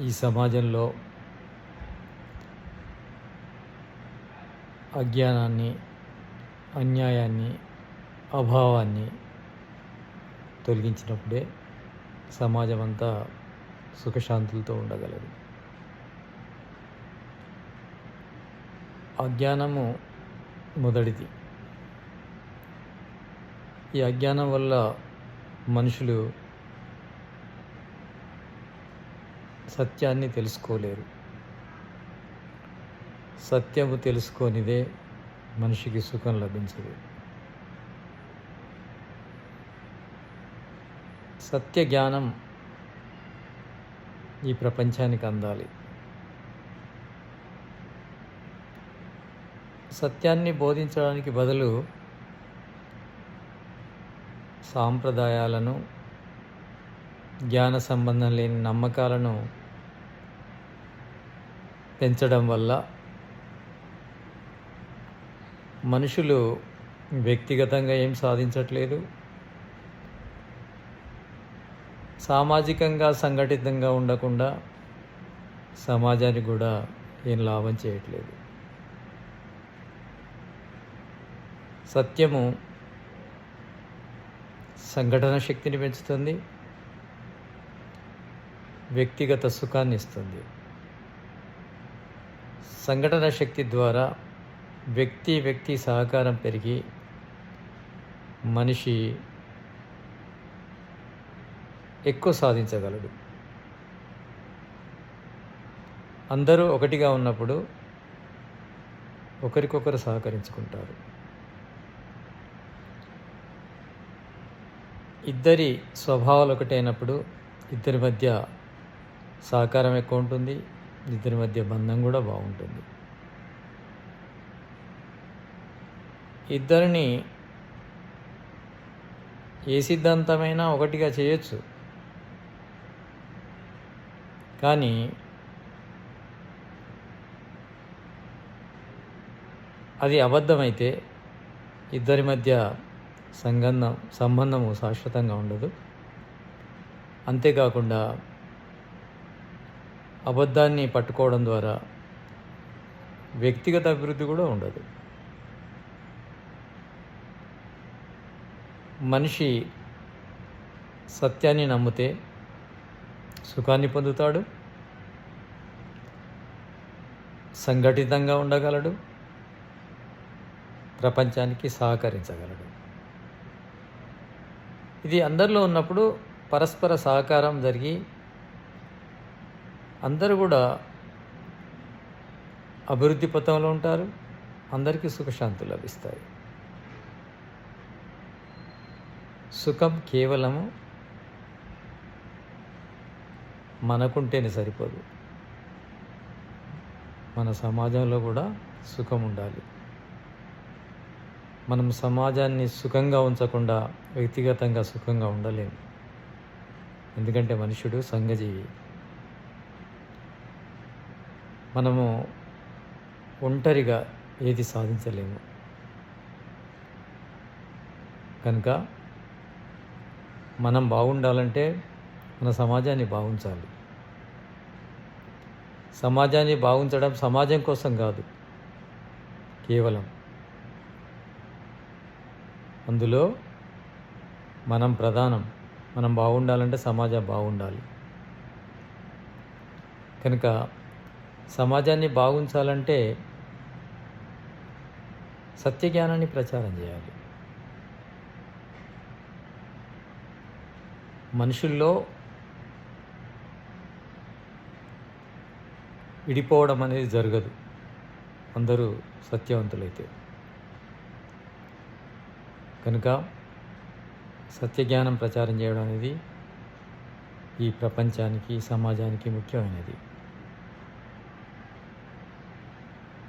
ఈ సమాజంలో అజ్ఞానాన్ని అన్యాయాన్ని అభావాన్ని తొలగించినప్పుడే సమాజం అంతా సుఖశాంతులతో ఉండగలదు. అజ్ఞానము మొదటిది. ఈ అజ్ఞానం వల్ల మనుషులు సత్యాన్ని తెలుసుకోలేరు. సత్యము తెలుసుకోనిదే మనిషికి సుఖం లభించదు. సత్య జ్ఞానం ఈ ప్రపంచానికి అందాలి. సత్యాన్ని బోధించడానికి బదులు సాంప్రదాయాలను జ్ఞాన సంబంధం లేని నమ్మకాలను పెంచడం వల్ల మనుషులు వ్యక్తిగతంగా ఏం సాధించట్లేదు. సామాజికంగా సంఘటితంగా ఉండకుండా సమాజానికి కూడా ఏం లాభం చేయట్లేదు. సత్యము సంఘటన శక్తిని పెంచుతుంది. వ్యక్తిగత సుఖాన్ని ఇస్తుంది. సంఘటన శక్తి ద్వారా వ్యక్తి వ్యక్తి సహకారం పెరిగి మనిషి ఎక్కువ సాధించగలడు. అందరూ ఒకటిగా ఉన్నప్పుడు ఒకరికొకరు సహకరించుకుంటారు. ఇద్దరి స్వభావాలు ఒకటైనప్పుడు ఇద్దరి మధ్య సహకారం ఎక్కువ ఉంటుంది ఇద్దరి మధ్య బంధం కూడా బాగుంటుంది. ఇద్దరిని ఏ సిద్ధాంతమైనా ఒకటిగా చేయొచ్చు. కానీ అది అబద్ధమైతే ఇద్దరి మధ్య సంబంధం సంబంధము శాశ్వతంగా ఉండదు. అంతేకాకుండా అబద్ధాన్ని పట్టుకోవడం ద్వారా వ్యక్తిగత అభివృద్ధి కూడా ఉండదు. మనిషి సత్యాన్ని నమ్మితే సుఖాన్ని పొందుతాడు సంఘటితంగా ఉండగలడు ప్రపంచానికి సహకరించగలడు. ఇది అందరిలో ఉన్నప్పుడు పరస్పర సహకారం జరిగి అందరూ కూడా అభివృద్ధి పథంలో ఉంటారు. అందరికీ సుఖశాంతులు లభిస్తాయి. సుఖం కేవలము మనకుంటేనే సరిపోదు. మన సమాజంలో కూడా సుఖం ఉండాలి. మనం సమాజాన్ని సుఖంగా ఉంచకుండా వ్యక్తిగతంగా సుఖంగా ఉండలేము. ఎందుకంటే మనుషుడు సంఘజీవి. మనము ఒంటరిగా ఏది సాధించలేము. కనుక మనం బాగుండాలంటే మన సమాజాన్ని బాగుంచాలి. సమాజాన్ని బాగుంచడం సమాజం కోసం కాదు కేవలం. అందులో మనం ప్రధానం మనం బాగుండాలంటే సమాజం బాగుండాలి. కనుక సమాజాన్ని బాగుంచాలంటే సత్యజ్ఞానాన్ని ప్రచారం చేయాలి. మనుషుల్లో విడిపోవడం అనేది జరగదు. అందరూ సత్యవంతులైతే. కనుక సత్యజ్ఞానం ప్రచారం చేయడం అనేది ఈ ప్రపంచానికి సమాజానికి ముఖ్యమైనది.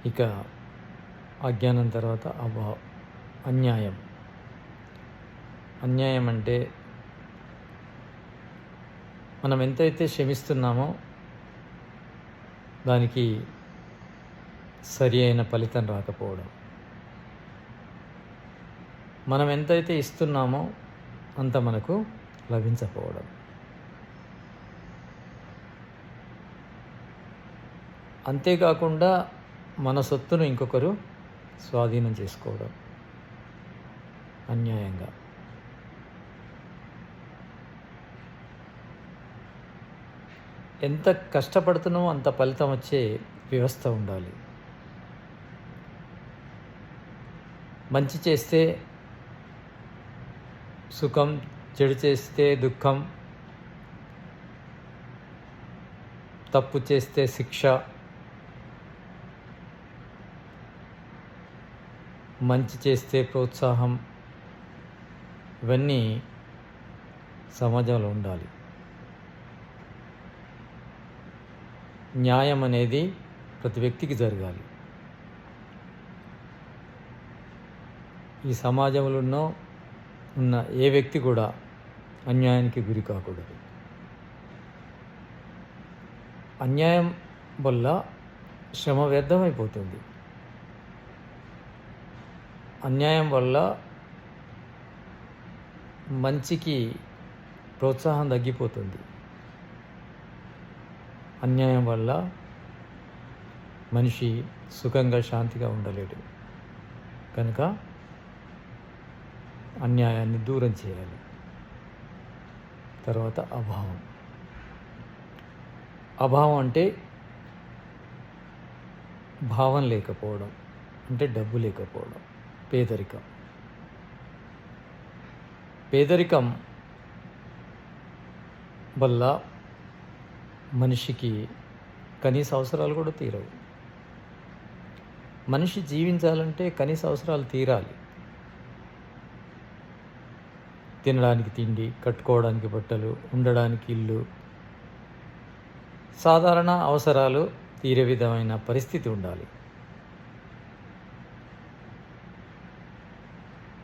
ఇక అజ్ఞానం తర్వాత అభా అన్యాయం. అన్యాయం అంటే మనం ఎంతైతే క్షమిస్తున్నామో దానికి సరి అయిన ఫలితం రాకపోవడం. మనం ఎంతైతే ఇస్తున్నామో అంత మనకు లభించకపోవడం. అంతేకాకుండా మన సొత్తును ఇంకొకరు స్వాధీనం చేసుకోవడం. అన్యాయంగా. ఎంత కష్టపడుతున్నామో అంత ఫలితం వచ్చే వ్యవస్థ ఉండాలి. మంచి చేస్తే సుఖం చెడు చేస్తే దుఃఖం తప్పు చేస్తే శిక్ష మంచి చేస్తే ప్రోత్సాహం ఇవన్నీ సమాజంలో ఉండాలి. న్యాయం అనేది ప్రతి వ్యక్తికి జరగాలి. ఈ సమాజంలో ఉన్న ఏ వ్యక్తి కూడా అన్యాయానికి గురి కాకూడదు. అన్యాయం వల్ల శ్రమ వ్యర్థమైపోతుంది. అన్యాయం వల్ల మంచికి ప్రోత్సాహం తగ్గిపోతుంది. అన్యాయం వల్ల మనిషి సుఖంగా శాంతిగా ఉండలేడు. కనుక అన్యాయాన్ని దూరం చేయాలి. తర్వాత అభావం. అభావం అంటే భావం లేకపోవడం అంటే డబ్బు లేకపోవడం. పేదరికం. పేదరికం వల్ల మనిషికి కనీస అవసరాలు కూడా తీరవు. మనిషి జీవించాలంటే కనీస అవసరాలు తీరాలి. తినడానికి తిండి కట్టుకోవడానికి బట్టలు ఉండడానికి ఇల్లు సాధారణ అవసరాలు తీరే విధమైన పరిస్థితి ఉండాలి.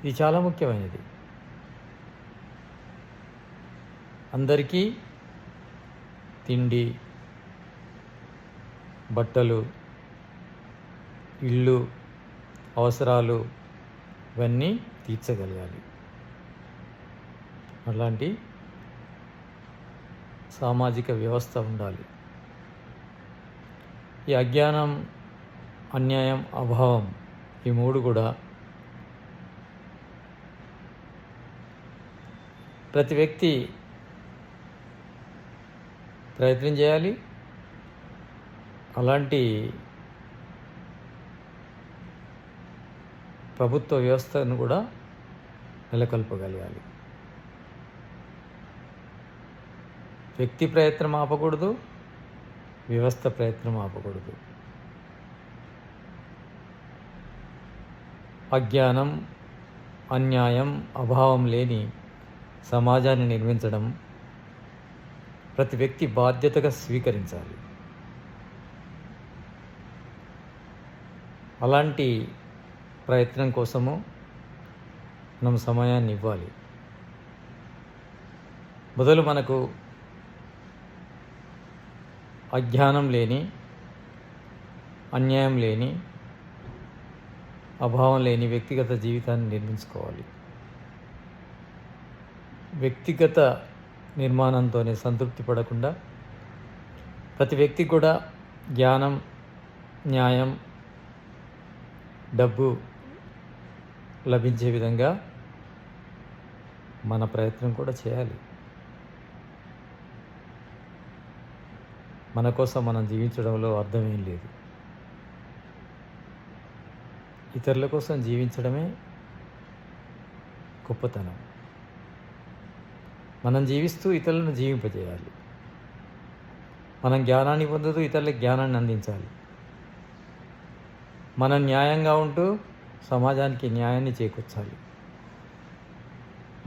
ఇది చాలా ముఖ్యమైనది. అందరికీ తిండి బట్టలు ఇల్లు అవసరాలు ఇవన్నీ తీర్చగలగాలి. అలాంటి సామాజిక వ్యవస్థ ఉండాలి. ఈ అజ్ఞానం అన్యాయం అభావం ఈ మూడు కూడా ప్రతి వ్యక్తి ప్రయత్నం చేయాలి. అలాంటి ప్రభుత్వ వ్యవస్థను కూడా నెలకొల్పగలగాలి. వ్యక్తి ప్రయత్నం ఆపకూడదు వ్యవస్థ ప్రయత్నం ఆపకూడదు. అజ్ఞానం అన్యాయం అభావం లేని సమాజాన్ని నిర్మించడం ప్రతి వ్యక్తి బాధ్యతగా స్వీకరించాలి. అలాంటి ప్రయత్నం కోసము మనం సమయాన్ని ఇవ్వాలి. మొదలు మనకు అజ్ఞానం లేని అన్యాయం లేని అభావం లేని వ్యక్తిగత జీవితాన్ని నిర్మించుకోవాలి. వ్యక్తిగత నిర్మాణంతోనే సంతృప్తి పడకుండా ప్రతి వ్యక్తి కూడా జ్ఞానం న్యాయం డబ్బు లభించే విధంగా మన ప్రయత్నం కూడా చేయాలి. మన కోసం మనం జీవించడంలో అర్థమేం లేదు. ఇతరుల కోసం జీవించడమే గొప్పతనం. మనం జీవిస్తూ ఇతరులను జీవింపజేయాలి. మనం జ్ఞానాన్ని పొందుతూ ఇతరులకు జ్ఞానాన్ని అందించాలి. మనం న్యాయంగా ఉంటూ సమాజానికి న్యాయాన్ని చేకూర్చాలి.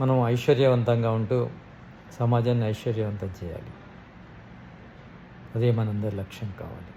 మనం ఐశ్వర్యవంతంగా ఉంటూ సమాజాన్ని ఐశ్వర్యవంతం చేయాలి. అదే మనందరి లక్ష్యం కావాలి.